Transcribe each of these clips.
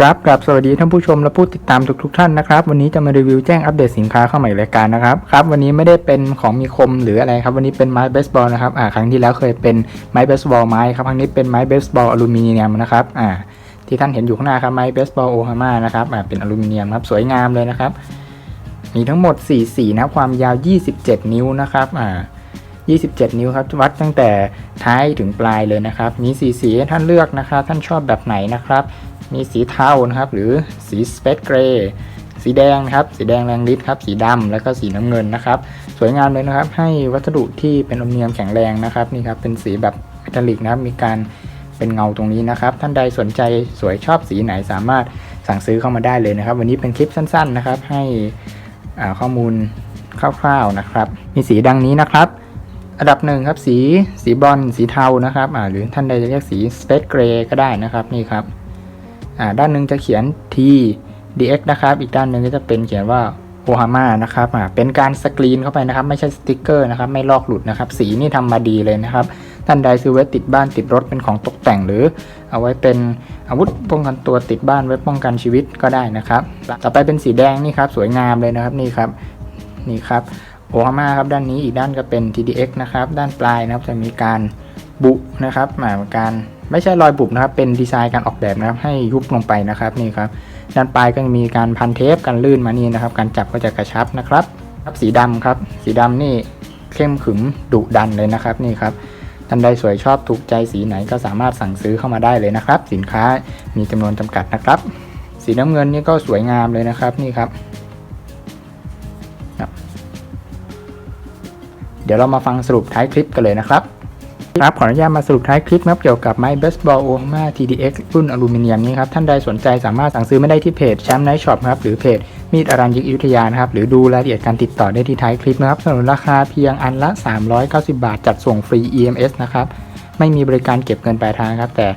ครับกลับสวัสดีท่านผู้ชมและผู้ติดตามทุกทท่านนะครับ วันนี้จะมารีวิวแจ้งอัปเดตสินค้าเข้าใหม่รายการนะครับครับวันนี้ไม่ได้เป็นของมีคมหรืออะไรครับ วันนี้เป็นไม้เบสบอลนะครับอ่าครั้งที่แล้วเคยเป็นไม้เบสบอลไม้ครับครั้งนี้เป็นไม้เบสบอลอลูมิเนียมนะครับอ่าที่ท่านเห็นอยู่ข้างหน้าครับไม้เบสบอลโอฮาม่านะครับอ่าเป็นอลูมิเนียมครับสวยงามเลยนะครับ มีทั้งหมด4สีนะความยาว 27 นิ้วนะครับอ่า 27 นิ้วครับ วัดตั้งแต่ท้ายถึงปลายเลยนะครับ มีสีสีให้ท่านเลือกนะครับ ท่านชอบแบบไหนนะครับ มีสีเทานะครับ หรือสีสเปซเกรย์สีแดงนะครับ สีแดงแรงฤทธิ์ครับ สีดำแล้วก็สีน้ำเงินนะครับ สวยงามเลยนะครับ ให้วัสดุที่เป็นอลูมิเนียมแข็งแรงนะครับ นี่ครับ เป็นสีแบบเมทัลลิกนะครับ มีการเป็นเงาตรงนี้นะครับ ท่านใดสนใจสวยชอบสีไหนสามารถสั่งซื้อเข้ามาได้เลยนะครับ วันนี้เป็นคลิปสั้น ๆ นะครับ ให้ข้อมูลคร่าวๆนะครับ มีสีดังนี้นะครับ อันดับหนึ่งครับสีสีบอลสีเทานะครับอ่าหรือท่านใดจะเรียกสีสเปซเกรย์ก็ได้นะครับนี่ครับอ่าด้านหนึ่งจะเขียน T DX นะครับ อีกด้านหนึ่งก็จะเป็นเขียนว่าโอฮาม่านะครับอ่าเป็นการสกรีนเข้าไปนะครับ ไม่ใช่สติกเกอร์นะครับ ไม่ลอกหลุดนะครับ สีนี่ทำมาดีเลยนะครับ ท่านใดซื้อไว้ติดบ้านติดรถเป็นของตกแต่งหรือ เอาไว้เป็นอาวุธป้องกันตัวติดบ้านไว้ป้องกันชีวิตก็ได้นะครับ ต่อไปเป็นสีแดงนี่ครับสวยงามเลยนะครับนี่ครับนี่ครับ โอฮาม่าครับด้านนี้อีกด้านก็เป็น TDX นะครับด้านปลายนะครับจะมีการบุนะครับหมายการไม่ใช่รอยบุบนะครับเป็นดีไซน์การออกแบบนะครับให้ยุบลงไปนะครับนี่ครับด้านปลายก็จะมีการพันเทปกันลื่นมานี่นะครับการจับก็จะกระชับนะครับครับสีดำครับสีดำนี่เข้มขึมดุดันเลยนะครับนี่ครับท่านใดสวยชอบถูกใจสีไหนก็สามารถสั่งซื้อเข้ามาได้เลยนะครับ สินค้ามีจำนวนจำกัดนะครับ สีน้ำเงินนี่ก็สวยงามเลยนะครับนี่ครับ ดี๋ยวเรามาฟังสรุปท้ายคลิปกันเลยนะครับครับขออนุญาตมาสรุปท้ายคลิปนะครับเกี่ยวกับไม้เบสบอลโอฮามา TDX รุ่นอลูมิเนียมนี้ครับ ท่านใดสนใจสามารถสั่งซื้อไม่ได้ที่เพจแชมป์ไนท์ช็อปครับ หรือเพจมีดอารันยิกอยุธยานะครับ หรือดูรายละเอียดการติดต่อได้ที่ท้ายคลิปนะครับสนุนราคาเพียงอันละ 390 บาท จัดส่งฟรี EMS นะครับ ไม่มีบริการเก็บเงินปลายทางครับ แต่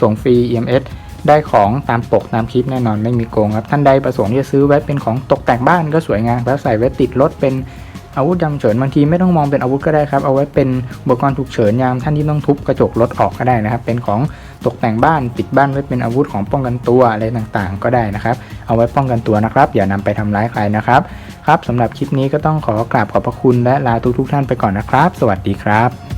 ส่งฟรี EMS ได้ของตามปกตามคลิปแน่นอนไม่มีโกงครับท่านใดประสงค์ที่จะซื้อไว้เป็นของตกแต่งบ้านก็สวยงามแล้วใส่ไว้ติดรถเป็น อาวุธยำเฉินบางทีไม่ต้องมองเป็นอาวุธก็ได้ครับ เอาไว้เป็นอุปกรณ์ฉุกเฉินยามท่านที่ต้องทุบกระจกรถออกก็ได้นะครับ เป็นของตกแต่งบ้านปิดบ้านไว้เป็นอาวุธของป้องกันตัวอะไรต่างๆ ก็ได้นะครับ เอาไว้ป้องกันตัวนะครับ อย่านำไปทำร้ายใครนะครับ ครับสำหรับคลิปนี้ก็ต้องขอกราบขอบพระคุณและลาทุกๆท่านไปก่อนนะครับ สวัสดีครับ